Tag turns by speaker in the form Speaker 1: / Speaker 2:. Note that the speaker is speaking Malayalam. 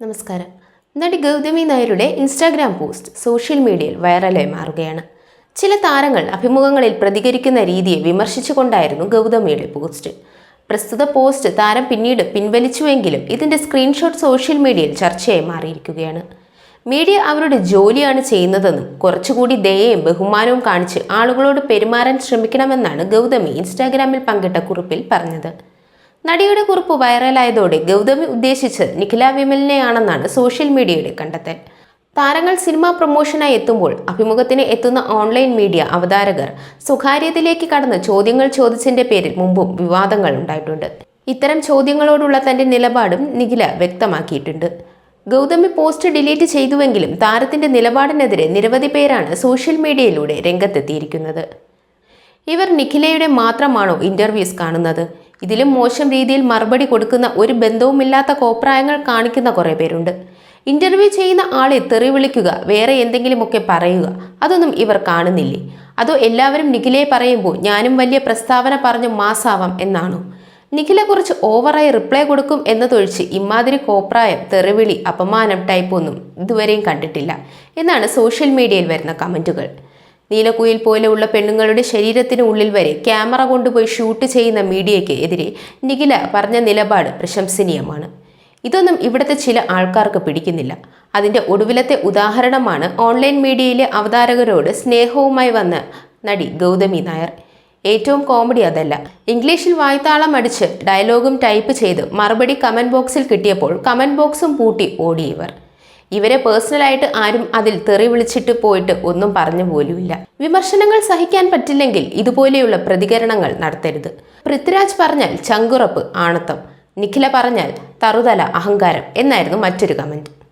Speaker 1: നമസ്കാരം. നടി ഗൗതമി നായരുടെ ഇൻസ്റ്റാഗ്രാം പോസ്റ്റ് സോഷ്യൽ മീഡിയയിൽ വൈറലായി മാറുകയാണ്. ചില താരങ്ങൾ അഭിമുഖങ്ങളിൽ പ്രതികരിക്കുന്ന രീതിയെ വിമർശിച്ചുകൊണ്ടായിരുന്നു ഗൗതമിയുടെ പോസ്റ്റ്. പ്രസ്തുത പോസ്റ്റ് താരം പിന്നീട് പിൻവലിച്ചുവെങ്കിലും ഇതിന്റെ സ്ക്രീൻഷോട്ട് സോഷ്യൽ മീഡിയയിൽ ചർച്ചയായി മാറിയിരിക്കുകയാണ്. മീഡിയ അവരുടെ ജോലിയാണ് ചെയ്യുന്നതെന്നും കുറച്ചുകൂടി ദയയും ബഹുമാനവും കാണിച്ച് ആളുകളോട് പെരുമാറാൻ ശ്രമിക്കണമെന്നാണ് ഗൗതമി ഇൻസ്റ്റാഗ്രാമിൽ പങ്കിട്ട കുറിപ്പിൽ പറഞ്ഞത്. നടിയുടെ കുറിപ്പ് വൈറലായതോടെ ഗൗതമി ഉദ്ദേശിച്ച് നിഖില വിമലിനെയാണെന്നാണ് സോഷ്യൽ മീഡിയയുടെ കണ്ടെത്തൽ. താരങ്ങൾ സിനിമാ പ്രൊമോഷനായി എത്തുമ്പോൾ അഭിമുഖത്തിന് എത്തുന്ന ഓൺലൈൻ മീഡിയ അവതാരകർ സ്വകാര്യതയിലേക്ക് കടന്ന് ചോദ്യങ്ങൾ ചോദിച്ചതിന്റെ പേരിൽ മുമ്പും വിവാദങ്ങൾ ഉണ്ടായിട്ടുണ്ട്. ഇത്തരം ചോദ്യങ്ങളോടുള്ള തന്റെ നിലപാടും നിഖില വ്യക്തമാക്കിയിട്ടുണ്ട്. ഗൗതമി പോസ്റ്റ് ഡിലീറ്റ് ചെയ്തുവെങ്കിലും താരത്തിന്റെ നിലപാടിനെതിരെ നിരവധി പേരാണ് സോഷ്യൽ മീഡിയയിലൂടെ രംഗത്തെത്തിയിരിക്കുന്നത്. ഇവർ നിഖിലയുടെ മാത്രമാണോ ഇന്റർവ്യൂസ് കാണുന്നത്? ഇതിലും മോശം രീതിയിൽ മറുപടി കൊടുക്കുന്ന ഒരു ബന്ധവുമില്ലാത്ത കോപ്രായങ്ങൾ കാണിക്കുന്ന കുറേ പേരുണ്ട്. ഇന്റർവ്യൂ ചെയ്യുന്ന ആളെ തെറി വിളിക്കുക വേറെ എന്തെങ്കിലുമൊക്കെ പറയുക അതൊന്നും ഇവർ കാണുന്നില്ലേ? അതോ എല്ലാവരും നിഖിലെ പറയുമ്പോൾ ഞാനും വലിയ പ്രസ്താവന പറഞ്ഞു മാസാവാം എന്നാണോ? നിഖിലെ കുറിച്ച് ഓവറായി റിപ്ലൈ കൊടുക്കും എന്നതൊഴിച്ച് ഇമാതിരി കോപ്രായം തെറിവിളി അപമാനം ടൈപ്പൊന്നും ഇതുവരെയും കണ്ടിട്ടില്ല എന്നാണ് സോഷ്യൽ മീഡിയയിൽ വരുന്ന കമന്റുകൾ. നീലക്കുയിൽ പോലെയുള്ള പെണ്ണുങ്ങളുടെ ശരീരത്തിനുള്ളിൽ വരെ ക്യാമറ കൊണ്ടുപോയി ഷൂട്ട് ചെയ്യുന്ന മീഡിയയ്ക്ക് എതിരെ നിഖില പറഞ്ഞ നിലപാട് പ്രശംസനീയമാണ്. ഇതൊന്നും ഇവിടുത്തെ ചില ആൾക്കാർക്ക് പിടിക്കുന്നില്ല. അതിന്റെ ഒടുവിലത്തെ ഉദാഹരണമാണ് ഓൺലൈൻ മീഡിയയിലെ അവതാരകരോട് സ്നേഹവുമായി വന്ന നടി ഗൗതമി നായർ. ഏറ്റവും കോമഡി അതല്ല. ഇംഗ്ലീഷിൽ വായ്ത്താളം അടിച്ച് ഡയലോഗും ടൈപ്പ് ചെയ്ത് മറുപടി കമന്റ് ബോക്സിൽ കിട്ടിയപ്പോൾ കമന്റ് ബോക്സും പൂട്ടി ഓടി ഇവർ ഇവരെ പേഴ്സണലായിട്ട് ആരും അതിൽ തെറി വിളിച്ചിട്ട് പോയിട്ട് ഒന്നും പറഞ്ഞു പോലുമില്ല. വിമർശനങ്ങൾ സഹിക്കാൻ പറ്റില്ലെങ്കിൽ ഇതുപോലെയുള്ള പ്രതികരണങ്ങൾ നടത്തരുത്. പൃഥ്വിരാജ് പറഞ്ഞാൽ ചങ്കുറപ്പ് ആണത്തം. നിഖില പറഞ്ഞാൽ തറുതല അഹങ്കാരം എന്നായിരുന്നു മറ്റൊരു കമന്റ്